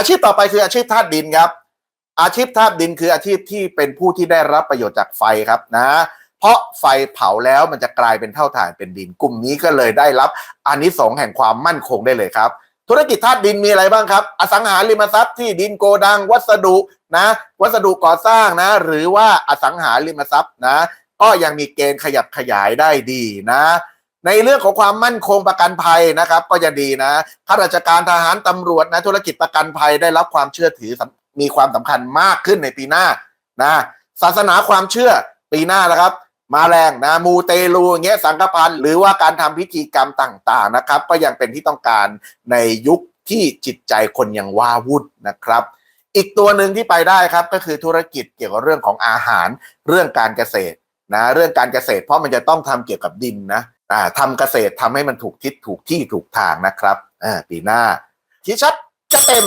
อาชีพต่อไปคืออาชีพธาตุดินครับ อาชีพธาตุดินคืออาชีพที่เป็นผู้ที่ได้รับประโยชน์จากไฟครับนะ เพราะไฟเผาแล้วมันจะกลายเป็นเท่าฐานเป็นดิน กลุ่มนี้ก็เลยได้รับอานิสงส์แห่งความมั่นคงได้เลยครับ ธุรกิจธาตุดินมีอะไรบ้างครับ อสังหาริมทรัพย์ที่ดินโกดัง วัสดุนะ วัสดุก่อสร้างนะ หรือว่าอสังหาริมทรัพย์นะ ก็ยังมีเกณฑ์ขยับขยายได้ดีนะ ในเรื่องของความมั่นคงประกันภัยนะครับ ก็จะดีนะข้าราชการทหารตำรวจนะธุรกิจประกันภัยได้รับความเชื่อถือมีความสำคัญมากขึ้นในปีหน้านะศาสนาความเชื่อปีหน้านะครับ มาแรงนะมูเตลูอย่างเงี้ยสังฆพันธ์หรือว่าการทำพิธีกรรมต่างๆนะครับ ก็ยังเป็นที่ต้องการในยุคที่จิตใจคนยังว้าวุ่นนะครับ อีกตัวหนึ่งที่ไปได้ครับก็คือธุรกิจเกี่ยวกับเรื่องของอาหารเรื่องการเกษตรนะเรื่องการเกษตรเพราะมันจะต้องทำเกี่ยวกับดินนะ ทำเกษตรทำให้มันถูกทิศถูกที่ถูกทางนะครับอ่าปีหน้าชี้ชัดจะเต็ม